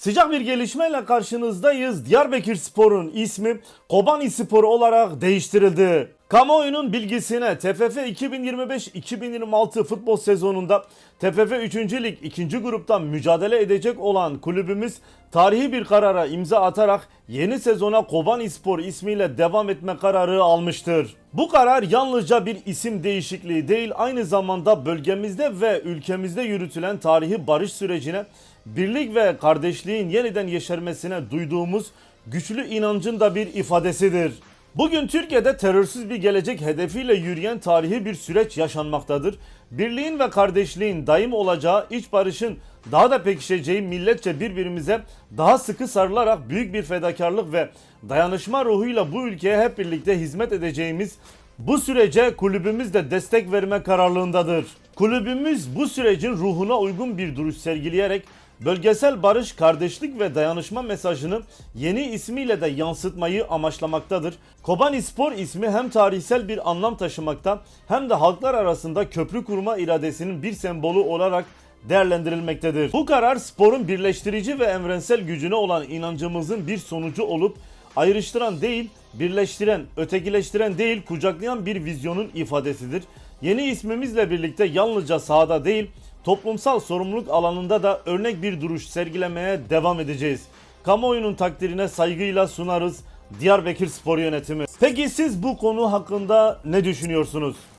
Sıcak bir gelişmeyle karşınızdayız. Diyarbakır Spor'un ismi Kobani Spor olarak değiştirildi. Kamuoyunun bilgisine TFF 2025-2026 futbol sezonunda TFF 3. Lig 2. gruptan mücadele edecek olan kulübümüz tarihi bir karara imza atarak yeni sezona Kobani Spor ismiyle devam etme kararı almıştır. Bu karar yalnızca bir isim değişikliği değil aynı zamanda bölgemizde ve ülkemizde yürütülen tarihi barış sürecine birlik ve kardeşliğin yeniden yeşermesine duyduğumuz güçlü inancın da bir ifadesidir. Bugün Türkiye'de terörsüz bir gelecek hedefiyle yürüyen tarihi bir süreç yaşanmaktadır. Birliğin ve kardeşliğin daim olacağı, iç barışın daha da pekişeceği milletçe birbirimize daha sıkı sarılarak büyük bir fedakarlık ve dayanışma ruhuyla bu ülkeye hep birlikte hizmet edeceğimiz bu sürece kulübümüz de destek verme kararlılığındadır. Kulübümüz bu sürecin ruhuna uygun bir duruş sergileyerek bölgesel barış, kardeşlik ve dayanışma mesajını yeni ismiyle de yansıtmayı amaçlamaktadır. Kobani Spor ismi hem tarihsel bir anlam taşımakta hem de halklar arasında köprü kurma iradesinin bir sembolü olarak değerlendirilmektedir. Bu karar sporun birleştirici ve evrensel gücüne olan inancımızın bir sonucu olup ayrıştıran değil, birleştiren, ötekileştiren değil, kucaklayan bir vizyonun ifadesidir. Yeni ismimizle birlikte yalnızca sahada değil, toplumsal sorumluluk alanında da örnek bir duruş sergilemeye devam edeceğiz. Kamuoyunun takdirine saygıyla sunarız Diyarbakır Spor Yönetimi. Peki siz bu konu hakkında ne düşünüyorsunuz?